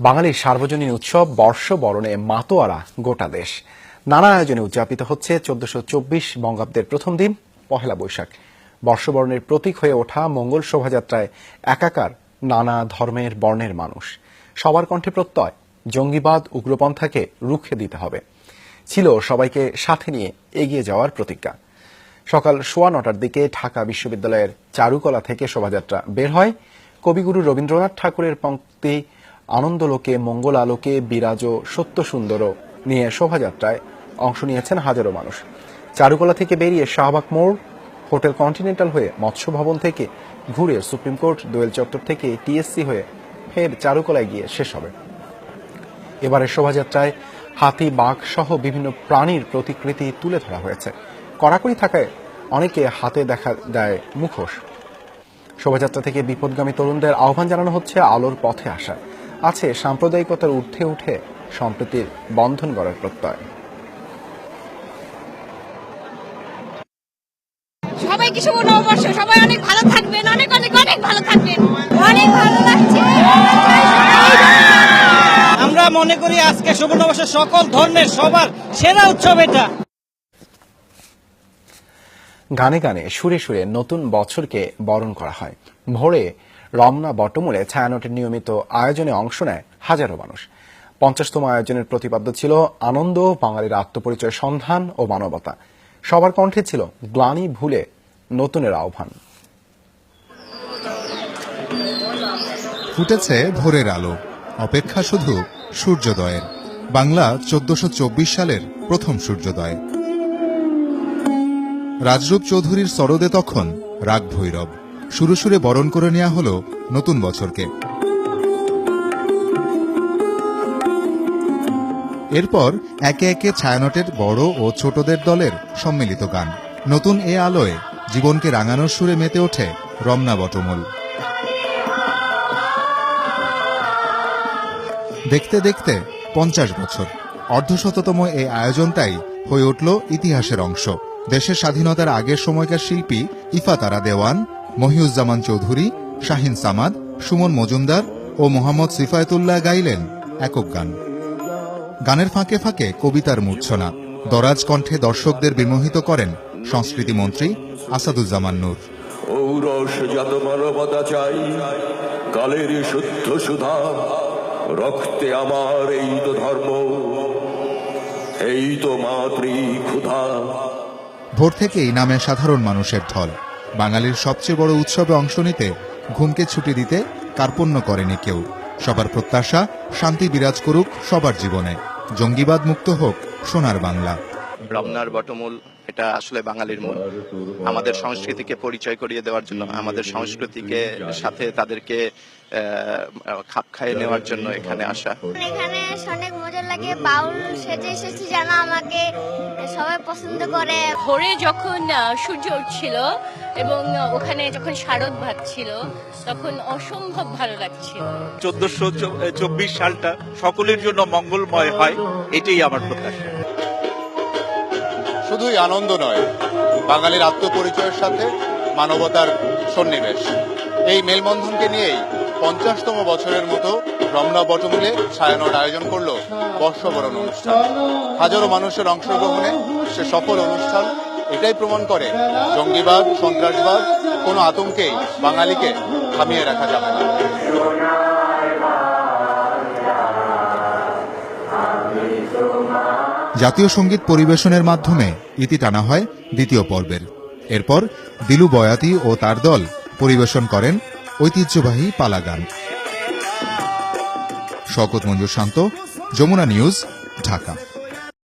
বাঙালির সার্বজনীন উৎসব, বর্ষবরণে মাতোয়ারা গোটা দেশ। নানা আয়োজনে উদযাপিত হচ্ছে চোদ্দশো চব্বিশ বঙ্গাব্দের প্রথম দিন, পহেলা বৈশাখ। বর্ষবরণের প্রতীক হয়ে ওঠা মঙ্গল শোভাযাত্রায় একাকার নানা ধর্মের বর্ণের মানুষ। সবার কণ্ঠে প্রত্যয়, জঙ্গিবাদ, উগ্রপন্থাকে রুখে দিতে হবে। ছিল সবাইকে সাথে নিয়ে এগিয়ে যাওয়ার প্রতিজ্ঞা। সকাল সোয়া নটার দিকে ঢাকা বিশ্ববিদ্যালয়ের চারুকলা থেকে শোভাযাত্রা বের হয়। কবিগুরু রবীন্দ্রনাথ ঠাকুরের পঙ্ক্তি আনন্দলোকে মঙ্গল আলোকে বিরাজ সত্য সুন্দর নিয়ে শোভাযাত্রায় অংশ নিয়েছেন হাজারো মানুষ। চারুকলা থেকে বেরিয়ে শাহবাগ মোড়, হোটেল কন্টিনেন্টাল হয়ে মৎস্য ভবন থেকে ঘুরে সুপ্রিম কোর্ট, দোয়েল চত্বর থেকে টিএসসি হয়ে ফের চারুকলায় গিয়ে শেষ হবে। এবারের শোভাযাত্রায় হাতি, বাঘ সহ বিভিন্ন প্রাণীর প্রতিকৃতি তুলে ধরা হয়েছে। কড়াকড়ি থাকায় অনেকে হাতে দেখা দেয় মুখোশ। শোভাযাত্রা থেকে বিপদগামী তরুণদের আহ্বান জানানো হচ্ছে আলোর পথে আসা। আছে সাম্প্রদায়িকতার ঊর্ধ্বে উঠে সম্প্রীতির বন্ধন গড়ার প্রত্যয়। সবাইকে শুভ নববর্ষ। সবাই অনেক ভালো থাকবেন অনেক অনেক অনেক ভালো থাকবেন। অনেক ভালো লাগছে। আমরা মনে করি আজকে শুভ নববর্ষের সকল ধর্মের সবার সেরা উৎসব এটা। গানে গানে সুরে সুরে নতুন বছরকে বরণ করা হয়। ভোরে রমনা বটমূলে ছায়ানটের নিয়মিত আয়োজনে অংশ নেয় হাজারো মানুষ। পঞ্চাশতম আয়োজনের প্রতিপাদ্য ছিল আনন্দ, বাঙালির আত্মপরিচয় সন্ধান ও মানবতা। সবার কণ্ঠে ছিল গ্লানি ভুলে নতুনের আহ্বান। ফুটেছে ভোরের আলো। অপেক্ষা শুধু সূর্যোদয়ের। বাংলা চোদ্দশো সালের প্রথম সূর্যোদয়। রাজরূপ চৌধুরীর সরদে তখন রাগ ভৈরব। সুরে সুরে বরণ করে নেওয়া হল নতুন বছরকে। এরপর একে একে ছায়ানটের বড় ও ছোটদের দলের সম্মিলিত গান। নতুন এ আলোয় জীবনকে রাঙানোর সুরে মেতে ওঠে রমনা বটমূল। দেখতে দেখতে পঞ্চাশ বছর। অর্ধশততম এই আয়োজনটাই হয়ে উঠল ইতিহাসের অংশ। দেশের স্বাধীনতার আগের সময়কার শিল্পী ইফাতারা দেওয়ান মহিউজ্জামান চৌধুরী শাহিন সামাদ সুমন মজুমদার ও মোহাম্মদ সিফায়তুল্লাহ গাইলেন একক গান। গানের ফাঁকে ফাঁকে কবিতার মূর্ছনা দরাজ কণ্ঠে দর্শকদের বিমোহিত করেন সংস্কৃতি মন্ত্রী আসাদুজ্জামান নূর। মানবতা চাই কালের শুদ্ধ সুধা রক্তে আমার এই তো ধর্ম এই তো মাতৃ ক্ষুধা। ভোর থেকেই নামে সাধারণ মানুষের ঢল। বাঙালির সবচেয়ে বড় উৎসবে অংশ নিতে ঘুমকে ছুটি দিতে কার্পণ্য করেনি কেউ। সবার প্রত্যাশা শান্তি বিরাজ করুক সবার জীবনে। জঙ্গিবাদ মুক্ত হোক সোনার বাংলা। রমনার বটমূল। এটা আসলে বাঙালির মূল আমাদের সংস্কৃতিকে পরিচয় করিয়ে দেওয়ার জন্য আমাদের সংস্কৃতিকে সাথে তাদেরকে আহ, খাপ খাইয়ে নেওয়ার জন্য এখানে আসা। এখানে অনেক মজা লাগে। বাউল সেজে এসেছি যেন আমাকে সবাই পছন্দ করে। ভোরে যখন সূর্য উঠছিল এবং ওখানে যখন শারদ ভাত ছিল তখন অসম্ভব ভালো লাগছিল। চোদ্দশো চব্বিশ সালটা সকলের জন্য মঙ্গলময় হয় এটাই আমার প্রত্যাশা। শুধুই আনন্দ নয়, বাঙালির আত্মপরিচয়ের সাথে মানবতার সন্নিবেশ। এই মেলবন্ধনকে নিয়েই পঞ্চাশতম বছরের মতো রমনা বটমূলে ছায়ানট আয়োজন করল বর্ষবরণ অনুষ্ঠান। হাজারো মানুষের অংশগ্রহণে সে সফল অনুষ্ঠান এটাই প্রমাণ করে, জঙ্গিবাদ, সন্ত্রাসবাদ কোনো আতঙ্কেই বাঙালিকে থামিয়ে রাখা যাবে না। জাতীয় সংগীত পরিবেশনের মাধ্যমে ইতি টানা হয় দ্বিতীয় পর্বের। এরপর দিলু বয়াতি ও তার দল পরিবেশন করেন ঐতিহ্যবাহী পালা গান শকত মঞ্জুর শান্ত, যমুনা নিউজ, ঢাকা।